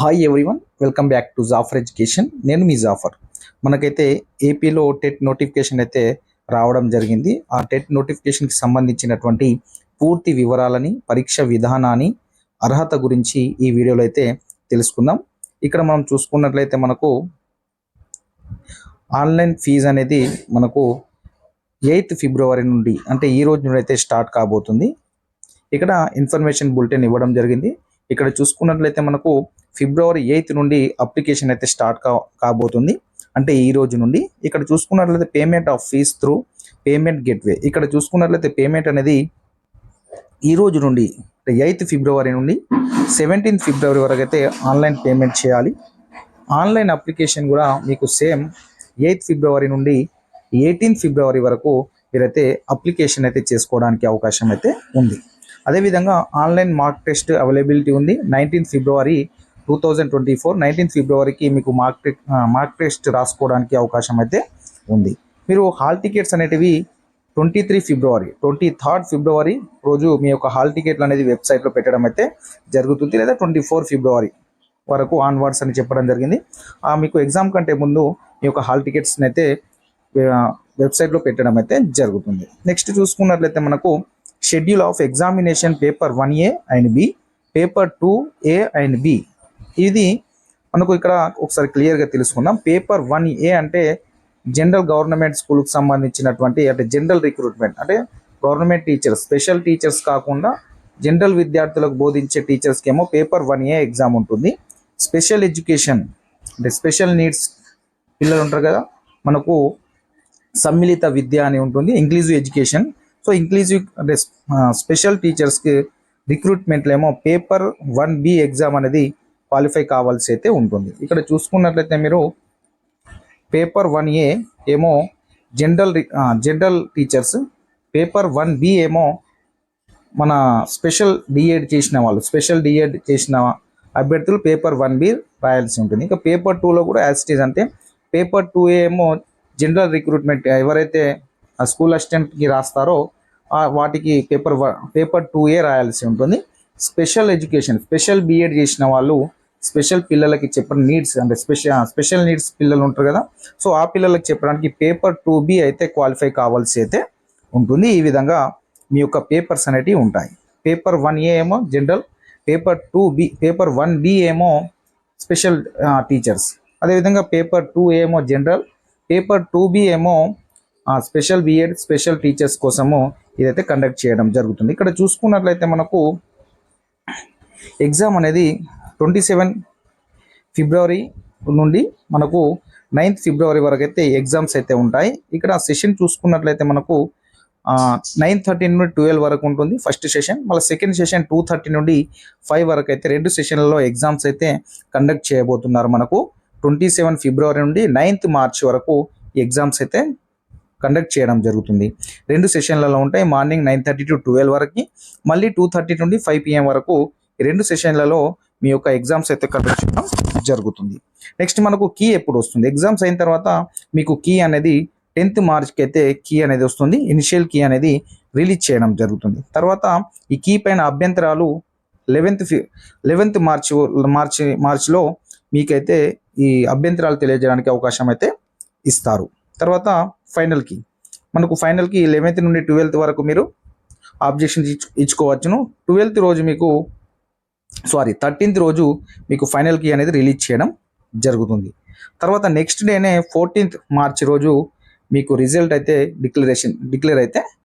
Hi everyone welcome back to Jafar education నేను మీ జాఫర్ మనకైతే ఏపీలో టెట్ నోటిఫికేషన్ అయితే రావడం జరిగింది. ఆ టెట్ నోటిఫికేషన్కి సంబంధించినటువంటి పూర్తి వివరాలని పరీక్ష విధానాన్ని అర్హత గురించి ఈ వీడియోలో అయితే తెలుసుకుందాం. ఇక్కడ మనం చూసుకున్నట్లయితే మనకు ఆన్లైన్ ఫీజు అనేది మనకు ఎయిత్ ఫిబ్రవరి నుండి అంటే ఈ రోజు నుండి అయితే స్టార్ట్ కాబోతుంది. ఇక్కడ ఇన్ఫర్మేషన్ బులెటిన్ ఇవ్వడం జరిగింది. ఇక్కడ చూసుకున్నట్లయితే మనకు ఫిబ్రవరి ఎయిత్ నుండి అప్లికేషన్ అయితే స్టార్ట్ కా కాబోతుంది. అంటే ఈ రోజు నుండి ఇక్కడ చూసుకున్నట్లయితే payment of fee through payment gateway. ఇక్కడ చూసుకున్నట్లయితే పేమెంట్ అనేది ఈ రోజు నుండి ఎయిత్ ఫిబ్రవరి నుండి సెవెంటీన్త్ ఫిబ్రవరి వరకు అయితే ఆన్లైన్ పేమెంట్ చేయాలి. ఆన్లైన్ అప్లికేషన్ కూడా మీకు సేమ్ ఎయిత్ ఫిబ్రవరి నుండి ఎయిటీన్త్ ఫిబ్రవరి వరకు మీరైతే అప్లికేషన్ అయితే చేసుకోవడానికి అవకాశం అయితే ఉంది. అదేవిధంగా ఆన్లైన్ మార్క్ టెస్ట్ అవైలబిలిటీ ఉంది. Nineteenth February two thousand twenty four nineteenth ఫిబ్రవరికి మీకు మార్క్ టె మార్క్ టెస్ట్ రాసుకోవడానికి అవకాశం అయితే ఉంది. మీరు హాల్ టికెట్స్ అనేటివి twenty three February twenty third February రోజు మీ యొక్క హాల్ టికెట్లు అనేది వెబ్సైట్లో పెట్టడం అయితే జరుగుతుంది. లేదా ట్వంటీ ఫోర్ ఫిబ్రవరి వరకు ఆన్వర్డ్స్ అని చెప్పడం జరిగింది. ఆ మీకు ఎగ్జామ్ కంటే ముందు మీ యొక్క హాల్ టికెట్స్ని అయితే వెబ్సైట్లో పెట్టడం అయితే జరుగుతుంది. నెక్స్ట్ చూసుకున్నట్లయితే మనకు schedule of examination paper one A and B paper two A and B ఇది మనకు ఇక్కడ ఒకసారి క్లియర్గా తెలుసుకుందాం. పేపర్ వన్ ఏ అంటే జనరల్ గవర్నమెంట్ స్కూల్కి సంబంధించినటువంటి అంటే జనరల్ రిక్రూట్మెంట్ అంటే గవర్నమెంట్ టీచర్స్ స్పెషల్ టీచర్స్ కాకుండా జనరల్ విద్యార్థులకు బోధించే టీచర్స్కి ఏమో పేపర్ వన్ ఏ ఎగ్జామ్ ఉంటుంది. స్పెషల్ ఎడ్యుకేషన్ అంటే స్పెషల్ నీడ్స్ పిల్లలు ఉంటారు కదా మనకు సమ్మిళిత విద్య అని ఉంటుంది ఇంక్లూజివ్ ఎడ్యుకేషన్ సో ఇంక్లూజివ్ అంటే స్పెషల్ టీచర్స్కి రిక్రూట్మెంట్లో ఏమో పేపర్ వన్ బి ఎగ్జామ్ అనేది క్వాలిఫై కావాల్సి అయితే ఉంటుంది. ఇక్కడ చూసుకున్నట్లయితే మీరు పేపర్ వన్ ఏ ఏమో general general teachers paper one B ఏమో మన స్పెషల్ డిఎడ్ చేసిన వాళ్ళు స్పెషల్ డిఎడ్ చేసిన అభ్యర్థులు పేపర్ వన్ బి రాయాల్సి ఉంటుంది. ఇంకా పేపర్ టూలో కూడా యాజ్ ఇట్ ఈజ్ అంటే పేపర్ టూ ఏమో జనరల్ రిక్రూట్మెంట్ ఎవరైతే ఆ స్కూల్ అసిస్టెంట్కి రాస్తారో వాటికి పేపర్ పేపర్ టూ ఏ రాయాల్సి ఉంటుంది. స్పెషల్ ఎడ్యుకేషన్ స్పెషల్ బిఎడ్ చేసిన వాళ్ళు స్పెషల్ పిల్లలకి చెప్పిన నీడ్స్ అంటే స్పెషల్ స్పెషల్ నీడ్స్ పిల్లలు ఉంటారు కదా సో ఆ పిల్లలకి చెప్పడానికి పేపర్ టూ బి అయితే క్వాలిఫై కావాల్సి అయితే ఉంటుంది. ఈ విధంగా మీ యొక్క పేపర్స్ అనేటివి ఉంటాయి. పేపర్ వన్ ఏ ఏమో general paper two B paper one B ఏమో స్పెషల్ టీచర్స్. అదేవిధంగా పేపర్ టూ ఏమో జనరల్ పేపర్ టూ బి ఏమో స్పెషల్ బిఎడ్ స్పెషల్ టీచర్స్ కోసము ఇదైతే కండక్ట్ చేయడం జరుగుతుంది. ఇక్కడ చూసుకున్నట్లయితే మనకు ఎగ్జామ్ అనేది ట్వంటీ సెవెన్ ఫిబ్రవరి నుండి మనకు నైన్త్ ఫిబ్రవరి వరకు అయితే ఎగ్జామ్స్ అయితే ఉంటాయి. ఇక్కడ సెషన్ చూసుకున్నట్లయితే మనకు నైన్ థర్టీ నుండి ట్వెల్వ్ వరకు ఉంటుంది ఫస్ట్ సెషన్. మళ్ళీ సెకండ్ సెషన్ టూ థర్టీ నుండి ఫైవ్ వరకు అయితే రెండు సెషన్లలో ఎగ్జామ్స్ అయితే కండక్ట్ చేయబోతున్నారు మనకు. ట్వంటీ సెవెన్ ఫిబ్రవరి నుండి నైన్త్ మార్చ్ వరకు ఎగ్జామ్స్ అయితే కండక్ట్ చేయడం జరుగుతుంది. రెండు సెషన్లలో ఉంటాయి. Morning nine thirty to twelve వరకు మళ్ళీ టూ థర్టీ నుండి ఫైవ్ పిఎం వరకు రెండు సెషన్లలో మీ యొక్క ఎగ్జామ్స్ అయితే కండక్ట్ చేయడం జరుగుతుంది. నెక్స్ట్ మనకు కీ ఎప్పుడు వస్తుంది? ఎగ్జామ్స్ అయిన తర్వాత మీకు కీ అనేది టెన్త్ మార్చ్కి అయితే కీ అనేది వస్తుంది. ఇనిషియల్ కీ అనేది రిలీజ్ చేయడం జరుగుతుంది. తర్వాత ఈ కీ పైన అభ్యంతరాలు లెవెన్త్ లెవెన్త్ మార్చ్ మార్చ్ మార్చ్లో మీకైతే ఈ అభ్యంతరాలు తెలియజేయడానికి అవకాశం అయితే ఇస్తారు. తర్వాత ఫైనల్కి మనకు ఫైనల్కి లెవెన్త్ నుండి ట్వెల్త్ వరకు మీరు ఆబ్జెక్షన్ ఇచ్చుకోవచ్చును. ట్వెల్త్ రోజు మీకు సారీ థర్టీన్త్ రోజు మీకు ఫైనల్ కీ అనేది రిలీజ్ చేయడం జరుగుతుంది. తర్వాత నెక్స్ట్ డేనే ఫోర్టీన్త్ మార్చ్ రోజు మీకు రిజల్ట్ అయితే డిక్లరేషన్ డిక్లేర్ అయితే